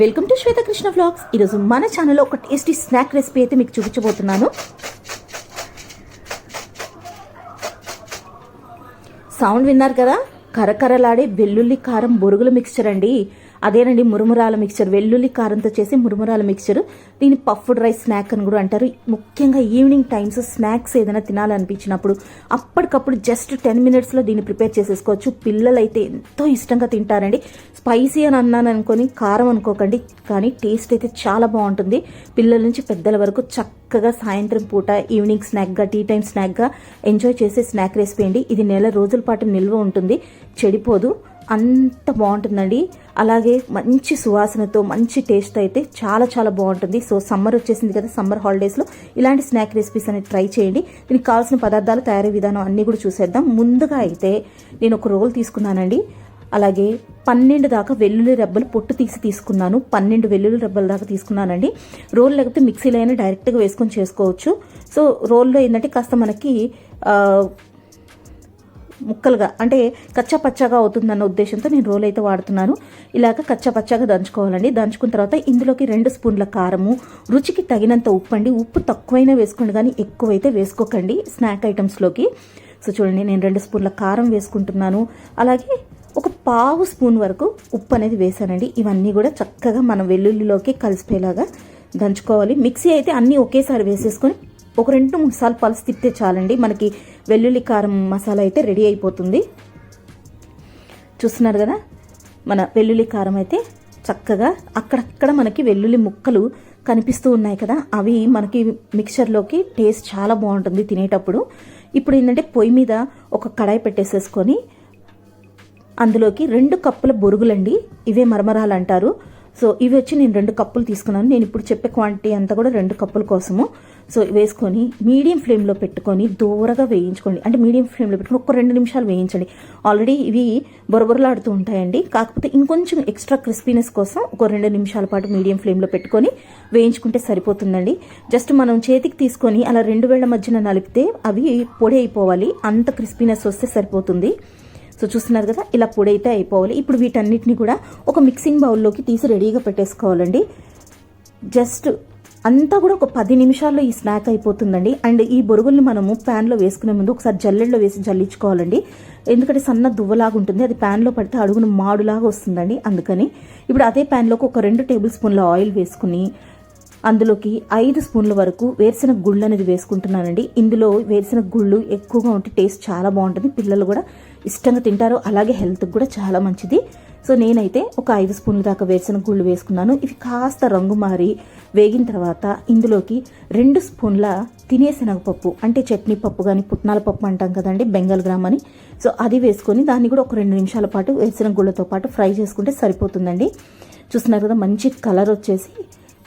Welcome to Swetha Krishna vlogs. ఈరోజు మన ఛానల్లో ఒక టేస్టీ స్నాక్ రెసిపీ అయితే మీకు చూపించబోతున్నాను. సౌండ్ విన్నారు కదా? కరకరలాడే వెల్లుల్లి కారం బొరుగుల మిక్స్చర్ అండి. అదేనండి మురుమురాల మిక్చర్ వెల్లుల్లి కారంతో చేసే మురుమురాల మిక్చర్ దీన్ని పఫ్డ్ రైస్ స్నాక్ అని కూడా అంటారు. ముఖ్యంగా ఈవినింగ్ టైమ్స్ స్నాక్స్ ఏదైనా తినాలనిపించినప్పుడు అప్పటికప్పుడు జస్ట్ టెన్ మినిట్స్లో దీన్ని ప్రిపేర్ చేసేసుకోవచ్చు. పిల్లలు అయితే ఎంతో ఇష్టంగా తింటారండి. స్పైసీ అని అన్నాను అనుకొని కారం అనుకోకండి కానీ టేస్ట్ అయితే చాలా బాగుంటుంది. పిల్లల నుంచి పెద్దల వరకు చక్కగా సాయంత్రం పూట ఈవినింగ్ స్నాక్గా టీ టైం స్నాక్గా ఎంజాయ్ చేసే స్నాక్ రెసిపీ అండి. ఇది నెల రోజుల పాటు నిల్వ ఉంటుంది. చెడిపోదు. అంత బాగుంటుందండి. అలాగే మంచి సువాసనతో మంచి టేస్ట్ అయితే చాలా చాలా బాగుంటుంది. సో సమ్మర్ వచ్చేసింది కదా సమ్మర్ హాలిడేస్లో ఇలాంటి స్నాక్ రెసిపీస్ అనేది ట్రై చేయండి. దీనికి కావాల్సిన పదార్థాలు తయారీ విధానం అన్నీ కూడా చూసేద్దాం. ముందుగా అయితే నేను ఒక రోల్ తీసుకున్నానండి. అలాగే పన్నెండు దాకా వెల్లుల్లి రెబ్బలు పొట్టు తీసి తీసుకున్నాను. పన్నెండు వెల్లుల్లి రెబ్బల దాకా తీసుకున్నానండి. రోల్ లేకపోతే మిక్సీలో అయినా డైరెక్ట్గా వేసుకొని చేసుకోవచ్చు. సో రోల్లో ఏంటంటే కాస్త మనకి ముక్కలుగా అంటే కచ్చా పచ్చగా అవుతుందన్న ఉద్దేశంతో నేను రోల్ అయితే వాడుతున్నాను. ఇలాగ కచ్చా పచ్చగా దంచుకోవాలండి. దంచుకున్న తర్వాత ఇందులోకి రెండు స్పూన్ల కారము రుచికి తగినంత ఉప్పు అండి ఉప్పు తక్కువైనా వేసుకోండి కానీ ఎక్కువైతే వేసుకోకండి స్నాక్ ఐటమ్స్లోకి. సో చూడండి నేను రెండు స్పూన్ల కారం వేసుకుంటున్నాను. అలాగే ఒక పావు స్పూన్ వరకు ఉప్పు అనేది వేసానండి ఇవన్నీ కూడా చక్కగా మనం వెల్లుల్లిలోకి కలిసిపోయేలాగా దంచుకోవాలి. మిక్సీ అయితే అన్నీ ఒకేసారి వేసేసుకొని ఒక రెండు మూడు సార్లు పలుసు తిప్పితే చాలండి. మనకి వెల్లుల్లి కారం మసాలా అయితే రెడీ అయిపోతుంది. చూస్తున్నారు కదా? మన వెల్లుల్లి కారం అయితే చక్కగా అక్కడక్కడ మనకి వెల్లుల్లి ముక్కలు కనిపిస్తూ ఉన్నాయి కదా? అవి మనకి మిక్చర్లోకి టేస్ట్ చాలా బాగుంటుంది తినేటప్పుడు. ఇప్పుడు ఏంటంటే పొయ్యి మీద ఒక కడాయి పెట్టేసేసుకొని అందులోకి రెండు కప్పుల బొరుగులండి. ఇవే మరమరాలు అంటారు. సో ఇవి వచ్చి నేను రెండు కప్పులు తీసుకున్నాను. నేను ఇప్పుడు చెప్పే క్వాంటిటీ అంతా కూడా రెండు కప్పుల కోసము. సో వేసుకొని మీడియం ఫ్లేమ్లో పెట్టుకొని దూరగా వేయించుకోండి. అంటే మీడియం ఫ్లేమ్లో పెట్టుకొని ఒక రెండు నిమిషాలు వేయించండి. ఆల్రెడీ ఇవి బొరబొరలాడుతూ ఉంటాయండి. కాకపోతే ఇంకొంచెం ఎక్స్ట్రా క్రిస్పీనెస్ కోసం ఒక రెండు నిమిషాల పాటు మీడియం ఫ్లేమ్లో పెట్టుకొని వేయించుకుంటే సరిపోతుందండి. జస్ట్ మనం చేతికి తీసుకొని అలా రెండు వేళ్ళ మధ్యన నలిపితే అవి పొడి అయిపోవాలి. అంత క్రిస్పీనెస్ వస్తే సరిపోతుంది. సో చూస్తున్నారు కదా ఇలా పొడి అయితే అయిపోవాలి. ఇప్పుడు వీటన్నిటిని కూడా ఒక మిక్సింగ్ బౌల్లోకి తీసి రెడీగా పెట్టేసుకోవాలండి. జస్ట్ అంతా కూడా ఒక పది నిమిషాల్లో ఈ స్నాక్ అయిపోతుందండి. అండ్ ఈ బొరుగుల్ని మనము ప్యాన్లో వేసుకునే ముందు ఒకసారి జల్లెడలో వేసి జల్లించుకోవాలండి. ఎందుకంటే సన్న దువ్వలాగా ఉంటుంది. అది ప్యాన్లో పడితే అడుగున మాడులాగా వస్తుందండి. అందుకని ఇప్పుడు అదే ప్యాన్లోకి ఒక రెండు టేబుల్ స్పూన్ల ఆయిల్ వేసుకుని అందులోకి ఐదు స్పూన్ల వరకు వేరుశెనగ గుళ్ళు అనేది వేసుకుంటున్నానండి. ఇందులో వేరుశెనగ గుళ్ళు ఎక్కువగా ఉంటే టేస్ట్ చాలా బాగుంటుంది. పిల్లలు కూడా ఇష్టంగా తింటారు. అలాగే హెల్త్కి కూడా చాలా మంచిది. సో నేనైతే ఒక ఐదు స్పూన్ల దాకా వేరుశెనగ గుళ్ళు వేసుకున్నాను. ఇవి కాస్త రంగు మారి వేగిన తర్వాత ఇందులోకి రెండు స్పూన్ల తినే శనగపప్పు అంటే చట్నీ పప్పు కానీ పుట్నాల పప్పు అంటాం కదండి బెంగాల్ గ్రామ్ అని. సో అది వేసుకొని దాన్ని కూడా ఒక రెండు నిమిషాల పాటు వేసిన గుళ్ళతో పాటు ఫ్రై చేసుకుంటే సరిపోతుందండి. చూస్తున్నారు కదా మంచి కలర్ వచ్చేసి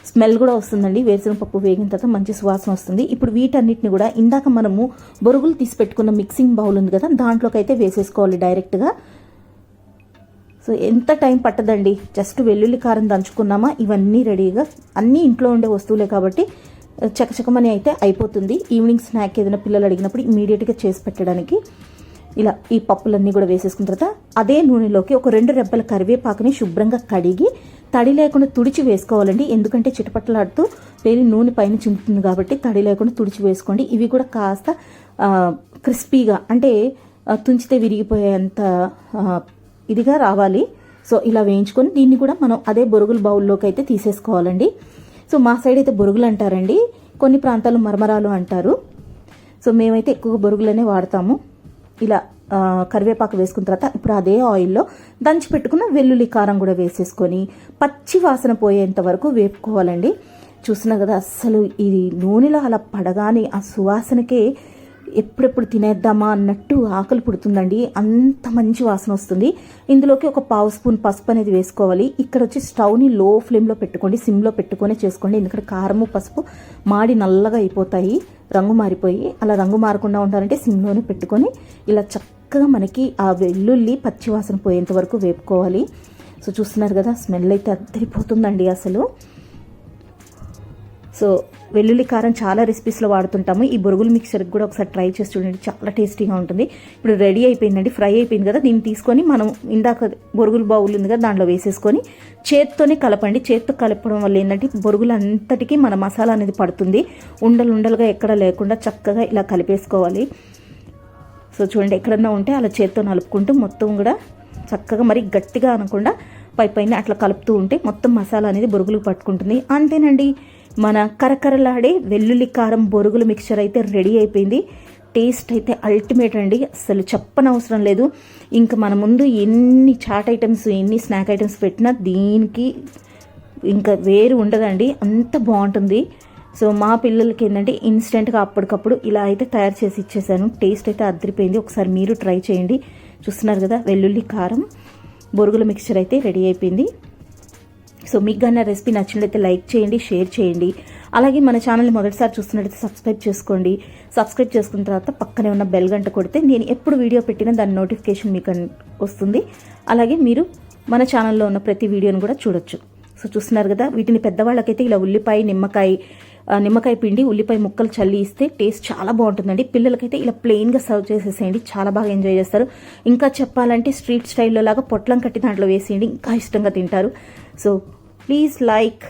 స్మెల్ కూడా వస్తుందండి. వేరుశనగ పప్పు వేగిన తర్వాత మంచి సువాసన వస్తుంది. ఇప్పుడు వీటన్నిటిని కూడా ఇందాక మనము బొరుగులు తీసి పెట్టుకున్న మిక్సింగ్ బౌల్ ఉంది కదా దాంట్లోకి అయితే వేసేసుకోవాలి డైరెక్ట్గా. సో ఎంత టైం పట్టదండి? జస్ట్ వెల్లుల్లి కారం దంచుకున్నామా? ఇవన్నీ రెడీగా అన్నీ ఇంట్లో ఉండే వస్తువులే కాబట్టి చకచకమని అయితే అయిపోతుంది. ఈవినింగ్ స్నాక్ ఏదైనా పిల్లలు అడిగినప్పుడు ఇమీడియట్గా చేసి పెట్టడానికి ఇలా ఈ పప్పులన్నీ కూడా వేసేసుకున్న తర్వాత అదే నూనెలోకి ఒక రెండు రెబ్బల కరివేపాకుని శుభ్రంగా కడిగి తడి లేకుండా తుడిచి వేసుకోవాలండి. ఎందుకంటే చిటపట్లాడుతూ వేలి నూనె పైన చింపుతుంది కాబట్టి తడి లేకుండా తుడిచి వేసుకోండి. ఇవి కూడా కాస్త క్రిస్పీగా అంటే తుంచితే విరిగిపోయేంత ఇదిగా రావాలి. సో ఇలా వేయించుకొని దీన్ని కూడా మనం అదే బొరుగుల బౌల్లోకి అయితే తీసేసుకోవాలండి. సో మా సైడ్ అయితే బొరుగులు అంటారండి. కొన్ని ప్రాంతాలు మరమరాలు అంటారు. సో మేమైతే ఎక్కువ బొరుగులనే వాడతాము. ఇలా కరివేపాకు వేసుకున్న తర్వాత ఇప్పుడు అదే ఆయిల్లో దంచి పెట్టుకున్న వెల్లుల్లి కారం కూడా వేసేసుకొని పచ్చి వాసన పోయేంత వరకు వేపుకోవాలండి. చూస్తున్నా కదా అస్సలు ఇది నూనెలో అలా పడగానే ఆ సువాసనకే ఎప్పుడెప్పుడు తినేద్దామా అన్నట్టు ఆకలి పుడుతుందండి. అంత మంచి వాసన వస్తుంది. ఇందులోకి ఒక పావు స్పూన్ పసుపు అనేది వేసుకోవాలి. ఇక్కడ వచ్చి స్టవ్ని లో ఫ్లేమ్లో పెట్టుకోండి. సిమ్లో పెట్టుకొని చేసుకోండి. ఎందుకంటే కారము పసుపు మాడి నల్లగా అయిపోతాయి. రంగు మారిపోయి అలా రంగు మారకుండా ఉండాలంటే సిమ్లోనే పెట్టుకొని ఇలా చక్కగా మనకి ఆ వెల్లుల్లి పచ్చి వాసన పోయేంత వరకు వేపుకోవాలి. సో చూస్తున్నారు కదా స్మెల్ అయితే అద్దరిపోతుందండి అసలు. సో వెల్లుల్లి కారం చాలా రెసిపీస్లో వాడుతుంటాము. ఈ బొరుగుల మిక్సర్కి కూడా ఒకసారి ట్రై చేసి చూడండి. చాలా టేస్టీగా ఉంటుంది. ఇప్పుడు రెడీ అయిపోయిందండి ఫ్రై అయిపోయింది కదా దీన్ని తీసుకొని మనం ఇందాక బొరుగుల బౌల్ ఉంది కదా దాంట్లో వేసేసుకొని చేత్తోనే కలపండి. చేత్తో కలపడం వల్ల ఏంటంటే బొరుగులు అంతటికీ మన మసాలా అనేది పడుతుంది. ఉండలు ఉండలుగా ఎక్కడ లేకుండా చక్కగా ఇలా కలిపేసుకోవాలి. సో చూడండి ఎక్కడన్నా ఉంటే అలా చేత్తో నలుపుకుంటూ మొత్తం కూడా చక్కగా మరి గట్టిగా అనకుండా పై పైన అట్లా కలుపుతూ ఉంటే మొత్తం మసాలా అనేది బొరుగులు పట్టుకుంటుంది. అంతేనండి. మన కరకరలాడే వెల్లుల్లి కారం బొరుగుల మిక్చర్ అయితే రెడీ అయిపోయింది. టేస్ట్ అయితే అల్టిమేట్ అండి. అసలు చెప్పనవసరం లేదు. ఇంకా మన ముందు ఎన్ని చాట్ ఐటమ్స్ ఎన్ని స్నాక్ ఐటమ్స్ పెట్టినా దీనికి ఇంకా వేరు ఉండదండి. అంత బాగుంటుంది. సో మా పిల్లలకి ఏంటంటే ఇన్స్టెంట్గా అప్పటికప్పుడు ఇలా అయితే తయారు చేసి ఇచ్చేసాను. టేస్ట్ అయితే అదిరిపోయింది. ఒకసారి మీరు ట్రై చేయండి. చూస్తున్నారు కదా వెల్లుల్లి కారం బొరుగుల మిక్చర్ అయితే రెడీ అయిపోయింది. సో మీకు కానీ రెసిపీ నచ్చినట్లయితే లైక్ చేయండి షేర్ చేయండి. అలాగే మన ఛానల్ని మొదటిసారి చూస్తున్నట్లయితే సబ్స్క్రైబ్ చేసుకోండి. సబ్స్క్రైబ్ చేసుకున్న తర్వాత పక్కనే ఉన్న బెల్ గంట కొడితే నేను ఎప్పుడు వీడియో పెట్టినా దాని నోటిఫికేషన్ మీకు వస్తుంది. అలాగే మీరు మన ఛానల్లో ఉన్న ప్రతి వీడియోని కూడా చూడొచ్చు. సో చూస్తున్నారు కదా వీటిని పెద్దవాళ్ళకైతే ఇలా ఉల్లిపాయ నిమ్మకాయ నిమ్మకాయ పిండి ఉల్లిపాయ ముక్కలు చల్లి ఇస్తే టేస్ట్ చాలా బాగుంటుందండి. పిల్లలకైతే ఇలా ప్లెయిన్గా సర్వ్ చేసేసేయండి చాలా బాగా ఎంజాయ్ చేస్తారు. ఇంకా చెప్పాలంటే స్ట్రీట్ స్టైల్లో లాగా పొట్లం కట్టి దాంట్లో వేసేయండి ఇంకా ఇష్టంగా తింటారు. So please like